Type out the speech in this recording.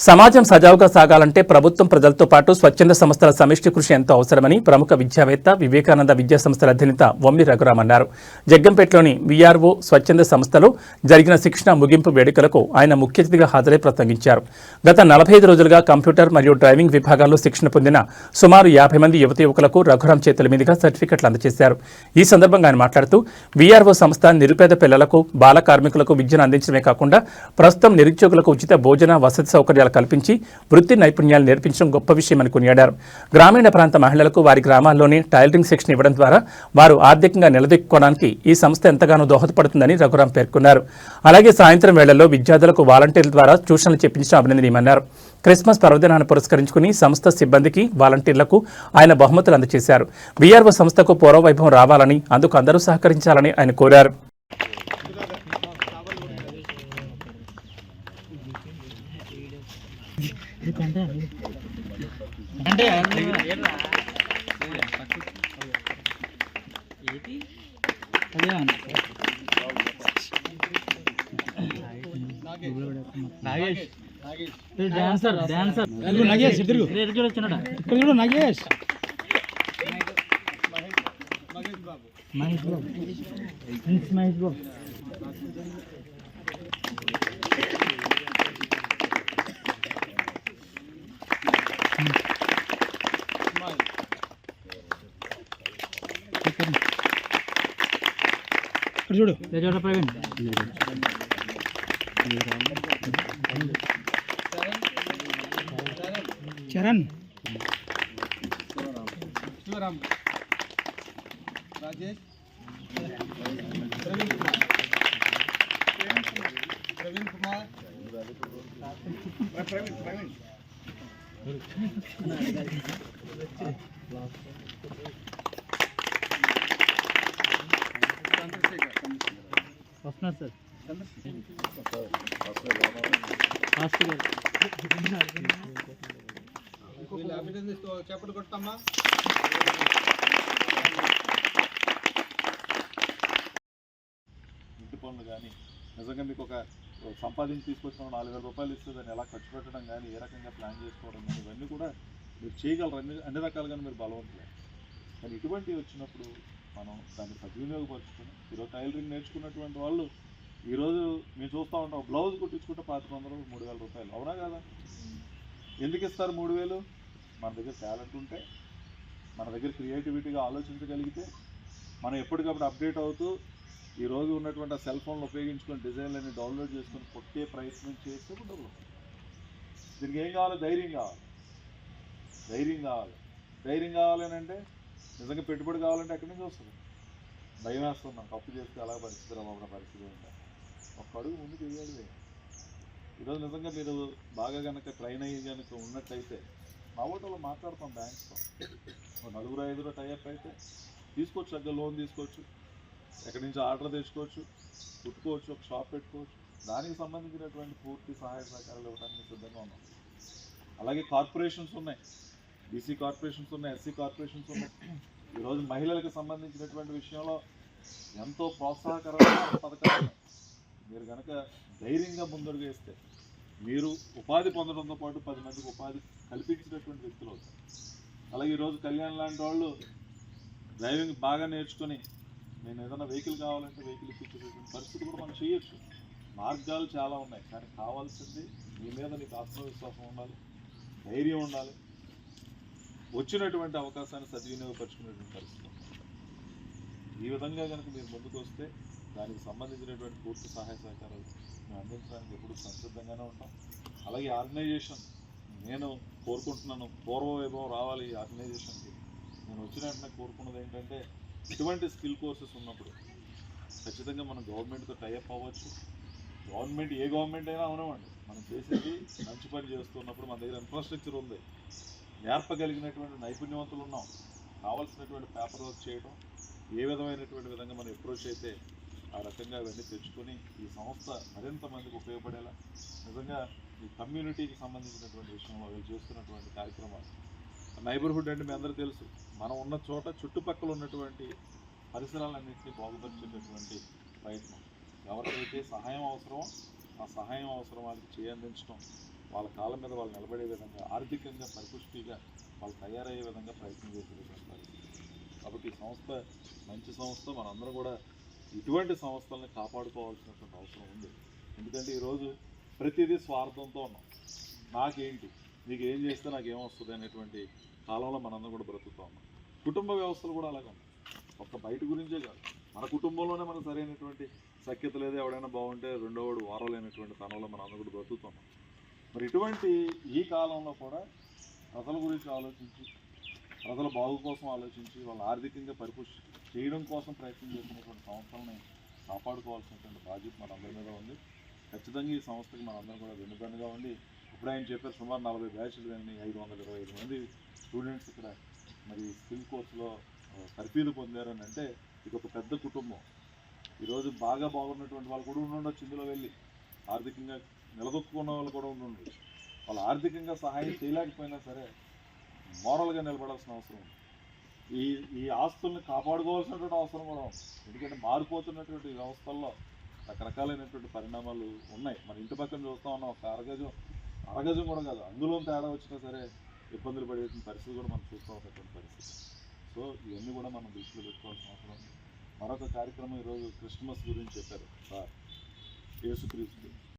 సమాజం సజావుగా సాగాలంటే ప్రభుత్వం ప్రజలతో పాటు స్వచ్ఛంద సంస్థల సమిష్టి కృషి ఎంతో అవసరమని ప్రముఖ విద్యావేత్త వివేకానంద విద్యా సంస్థల అధినేత వమ్మి రఘురాం అన్నారు. జగ్గంపేటలోని విఆర్ఓ స్వచ్ఛంద సంస్థలో జరిగిన శిక్షణ ముగింపు వేడుకలకు ఆయన ముఖ్య అతిథిగా హాజరై ప్రసంగించారు. గత నలభై ఐదు రోజులుగా కంప్యూటర్ మరియు డ్రైవింగ్ విభాగాల్లో శిక్షణ పొందిన సుమారు యాభై మంది యువతి యువకులకు రఘురామ్ చేతుల మీదుగా సర్టిఫికెట్లు అందజేశారు. ఈ సందర్భంగా ఆయన మాట్లాడుతూ విఆర్ఓ సంస్థ నిరుపేద పిల్లలకు బాల కార్మికులకు విద్యను అందించడమే కాకుండా ప్రస్తుతం నిరుద్యోగులకు ఉచిత భోజన వసతి సౌకర్యాలు కల్పించి వృత్తి నైపుణ్యాలు నేర్పించడం గొప్ప విషయమని కొనియాడారు. గ్రామీణ ప్రాంత మహిళలకు వారి గ్రామాల్లోనే టైలరింగ్ శిక్షణ ఇవ్వడం ద్వారా వారు ఆర్థికంగా నిలదొక్కుకోవడానికి ఈ సంస్థ ఎంతగానో దోహదపడుతుందని రఘురాం పేర్కొన్నారు. అలాగే సాయంత్రం వేళల్లో విద్యార్థులకు వాలంటీర్ల ద్వారా ట్యూషన్లు చెప్పించడం అభినందనీయమన్నారు. క్రిస్మస్ పర్వదినాన్ని పురస్కరించుకుని సంస్థ సిబ్బందికి వాలంటీర్లకు ఆయన బహుమతులు అందజేశారు. బీఆర్ఓ సంస్థకు పూర్వవైభవం రావాలని అందుకు అందరూ సహకరించాలని ఆయన కోరారు. నాగేష్. Dancer dancer. నగేష్ తిరుగు ఇక్కడ వచ్చినాడా? ఇక్కడ చూడు నగేష్. మహేష్ బాబు. ప్రిన్స్ మహేష్ బాబు. ఇక్కడ చూడు తేజోడ ప్రవీణ్ చరణ్ వస్తున్నారు సార్ చెప్పడు కొట్టమ్మా ఇంటి పనులు కానీ నిజంగా మీకు ఒక సంపాదించి తీసుకొచ్చిన నాలుగు వేల రూపాయలు ఇస్తే దాన్ని ఎలా ఖర్చు పెట్టడం కానీ ఏ రకంగా ప్లాన్ చేసుకోవడం కానీ ఇవన్నీ కూడా మీరు చేయగలరు అన్ని అన్ని రకాలుగా మీరు బలవంతులే కానీ ఇటువంటివి వచ్చినప్పుడు మనం దాన్ని సద్వినియోగపరచుకుని ఈరోజు టైలరింగ్ నేర్చుకున్నటువంటి వాళ్ళు ఈరోజు మేము చూస్తూ ఉంటాం బ్లౌజ్ కుట్టించుకుంటే పాతిక వందలు మూడు వేల రూపాయలు. అవునా కదా? ఎందుకు ఇస్తారు మూడు వేలు? మన దగ్గర టాలెంట్ ఉంటే మన దగ్గర క్రియేటివిటీగా ఆలోచించగలిగితే మనం ఎప్పటికప్పుడు అప్డేట్ అవుతూ ఈరోజు ఉన్నటువంటి ఆ సెల్ ఫోన్లు ఉపయోగించుకొని డిజైన్లన్నీ డౌన్లోడ్ చేసుకొని కొట్టే ప్రయత్నం చేస్తే డబ్బులు దీనికి ఏం కావాలి? ధైర్యం కావాలి. ధైర్యం కావాలి. ధైర్యం కావాలని అంటే నిజంగా పెట్టుబడి కావాలంటే ఎక్కడి నుంచి వస్తుంది. భయం వేస్తుంది. నాకు అప్పు చేస్తే అలా పరిస్థితి రాబడిన పరిస్థితి ఉంటా ఒక్క అడుగు ముందుకు వేయాలి ఈరోజు నిజంగా మీరు బాగా కనుక ట్రైన్ అయ్యి కనుక ఉన్నట్టయితే మా ఓటర్లో మాట్లాడతాం బ్యాంక్స్తో ఒక నలుగురు ఐదుగురు టైప్ అయితే తీసుకోవచ్చు దగ్గర లోన్ తీసుకోవచ్చు. ఎక్కడి నుంచి ఆర్డర్ తెచ్చుకోవచ్చు కుట్టుకోవచ్చు ఒక షాప్ పెట్టుకోవచ్చు. దానికి సంబంధించినటువంటి పూర్తి సహాయ సహకారాలు ఇవ్వడానికి సిద్ధంగా ఉన్నాం. అలాగే కార్పొరేషన్స్ ఉన్నాయి. బీసీ కార్పొరేషన్స్ ఉన్నాయి ఎస్సీ కార్పొరేషన్స్ ఉన్నాయి. ఈరోజు మహిళలకు సంబంధించినటువంటి విషయంలో ఎంతో ప్రోత్సాహకరమైన పథకాలు మీరు కనుక ధైర్యంగా ముందడుగు వేస్తే మీరు ఉపాధి పొందడంతో పాటు పది మందికి ఉపాధి కల్పించినటువంటి వ్యక్తులు అవుతారు. అలాగే ఈరోజు కళ్యాణ్ లాంటి వాళ్ళు డ్రైవింగ్ బాగా నేర్చుకొని నేను ఏదైనా వెహికల్ కావాలంటే వెహికల్ ఇప్పించేటువంటి పరిస్థితి కూడా మనం చేయొచ్చు. మార్గాలు చాలా ఉన్నాయి కానీ కావాల్సింది మీ మీద నీకు ఆత్మవిశ్వాసం ఉండాలి ధైర్యం ఉండాలి. వచ్చినటువంటి అవకాశాన్ని సద్వినియోగపరుచుకునేటువంటి పరిస్థితి ఈ విధంగా కనుక మీరు ముందుకు వస్తే దానికి సంబంధించినటువంటి పూర్తి సహాయ సహకారాలు మేము అందించడానికి ఎప్పుడు సంసిద్ధంగానే ఉంటాం. అలాగే ఆర్గనైజేషన్ నేను కోరుకుంటున్నాను పూర్వ వైభవం రావాలి ఈ ఆర్గనైజేషన్కి. నేను వచ్చిన వెంటనే కోరుకున్నది ఏంటంటే ఇటువంటి స్కిల్ కోర్సెస్ ఉన్నప్పుడు ఖచ్చితంగా మనం గవర్నమెంట్తో టైఅప్ అవ్వచ్చు. గవర్నమెంట్ ఏ గవర్నమెంట్ అయినా అవనివ్వండి. మనం చేసేది మంచి పని చేస్తున్నప్పుడు మన దగ్గర ఇన్ఫ్రాస్ట్రక్చర్ ఉంది. నేర్పగలిగినటువంటి నైపుణ్యవంతులు ఉన్నాం కావాల్సినటువంటి పేపర్ వర్క్ చేయడం ఏ విధమైనటువంటి విధంగా మనం అప్రోచ్ అయితే ఆ రకంగా అవన్నీ తెచ్చుకొని ఈ సంస్థ మరింత మందికి ఉపయోగపడేలా నిజంగా ఈ కమ్యూనిటీకి సంబంధించినటువంటి విషయంలో వీళ్ళు చేస్తున్నటువంటి కార్యక్రమాలు. నైబర్హుడ్ అంటే మీ అందరూ తెలుసు మనం ఉన్న చోట చుట్టుపక్కల ఉన్నటువంటి పరిసరాలన్నింటినీ బాగుపరిచేటటువంటి ప్రయత్నం. ఎవరికైతే సహాయం అవసరమో ఆ సహాయం అవసరం వాళ్ళకి చేయందించడం వాళ్ళ కాళ్ళ మీద వాళ్ళు నిలబడే విధంగా ఆర్థికంగా పరిపుష్టిగా వాళ్ళు తయారయ్యే విధంగా ప్రయత్నం చేసే కాబట్టి ఈ సంస్థ మంచి సంస్థ మనందరం కూడా ఇటువంటి సంస్థలను కాపాడుకోవాల్సినటువంటి అవసరం ఉంది. ఎందుకంటే ఈరోజు ప్రతిదీ స్వార్థంతో ఉన్నాం. నాకేంటి? నీకు ఏం చేస్తే నాకు ఏమొస్తుంది అనేటువంటి కాలంలో మనందరం కూడా బ్రతుకుతా ఉన్నాం. కుటుంబ వ్యవస్థలు కూడా అలాగే ఉన్నాయి. ఒక్క బయట గురించే కాదు. మన కుటుంబంలోనే మనకు సరైనటువంటి సఖ్యత లేదు ఎవడైనా బాగుంటే రెండోవాడు వారలేనటువంటి తనంలో మనందరం కూడా బ్రతుకుతున్నాం మరి ఇటువంటి ఈ కాలంలో కూడా ప్రజల గురించి ఆలోచించి ప్రజల బాగు కోసం ఆలోచించి వాళ్ళ ఆర్థికంగా పరిపుష్టి చేయడం కోసం ప్రయత్నం చేస్తున్నటువంటి సంస్థలని కాపాడుకోవాల్సినటువంటి బాధ్యత మనందరి మీద ఉంది. ఖచ్చితంగా ఈ సంస్థకి మనందరం కూడా వెనుకనుగా ఉండి ఇప్పుడు ఆయన చెప్పారు సుమారు నలభై బ్యాచ్లు కానీ ఐదు వందల ఇరవై ఐదు మంది స్టూడెంట్స్ ఇక్కడ మరి స్కిల్ కోర్సులో తర్ఫీదు పొందారని అంటే ఇది ఒక పెద్ద కుటుంబం. ఈరోజు బాగా బాగున్నటువంటి వాళ్ళు కూడా ఉండొచ్చు ఇందులో వెళ్ళి. ఆర్థికంగా నిలదొక్కున్న వాళ్ళు కూడా ఉండండి. వాళ్ళు ఆర్థికంగా సహాయం చేయలేకపోయినా సరే మోరల్గా నిలబడాల్సిన అవసరం ఉంది. ఈ ఈ ఆస్తుల్ని కాపాడుకోవాల్సినటువంటి అవసరం కూడా ఉంది. ఎందుకంటే మారిపోతున్నటువంటి వ్యవస్థల్లో రకరకాలైనటువంటి పరిణామాలు ఉన్నాయి. మన ఇంటి పక్కన చూస్తా ఉన్నాం ఒక అరగజం అరగజం కూడా కాదు. అందులో తేడా వచ్చినా సరే ఇబ్బందులు పడేటువంటి పరిస్థితి కూడా మనం చూస్తూ ఉన్నటువంటి పరిస్థితి. సో ఇవన్నీ కూడా మనం దృష్టిలో పెట్టుకోవాల్సిన అవసరం ఉంది. మరొక కార్యక్రమం ఈరోజు క్రిస్మస్ గురించి చెప్పారు సార్. యేసుక్రీస్తు.